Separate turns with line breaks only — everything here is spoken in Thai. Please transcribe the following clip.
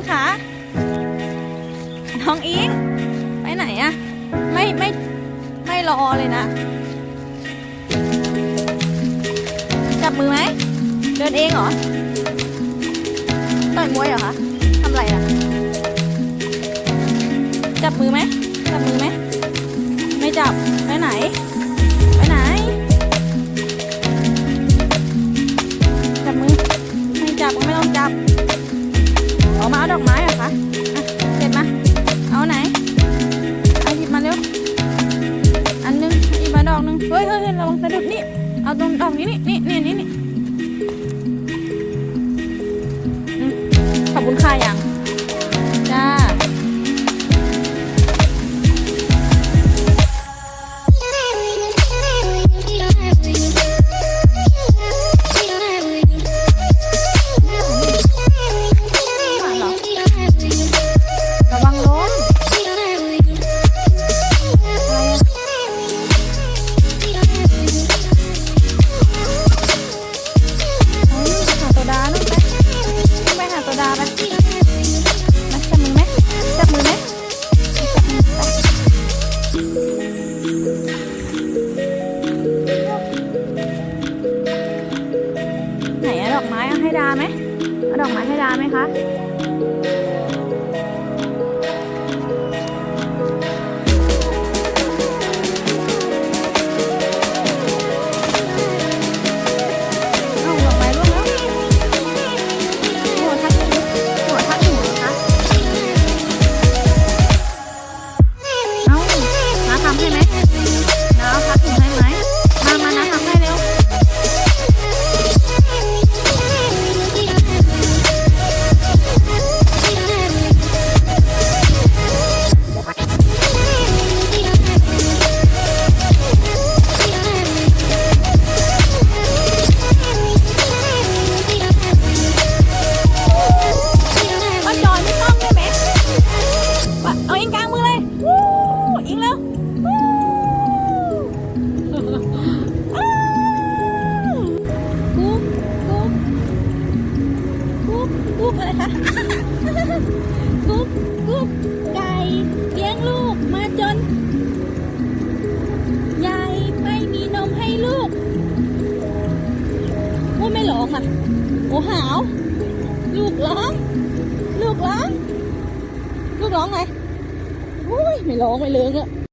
งคะ น้องอิง ไปไหนอะไม่ไม่ไม่รอเลยนะ จับมือไหม เดินเองเหรอ ต่อยมวยเหรอคะทำไรอะจับมือไหม จับมือไหม ไม่จับ ไปไหน ไปไหน จับมือ ไม่จับก็ไม่ต้องจับ ออกมาเอาดอกไม้เหรอคะอะเสร็จมา เอาไหนเอาหยิบมาเร็ว อันหนึงหยิบมาดอกหนึงเฮ้ยเฮ้ยเฮ้ยระวังสะดุดนี่ เอาตรงดอกนี้นี่นี่นี่นี่ขอบคุณค่ะยัง ไหาโซดาไปมาจับมือไหมจับมือไหมจับมือไปไหนอะดอกไม้เอาให้ดาไหมเอาดอกไม้ให้ดาไหมคะ อะไรคะกุ๊บกุ๊บไก่เลี้ยงลูกมาจน ยายไม่มีนมให้ลูกว่าไม่ร้องอะ โอ้หาว ลูกร้อง ลูกร้อง ลูกร้องไงอุ้ย ไม่ร้องไม่เลิงอะ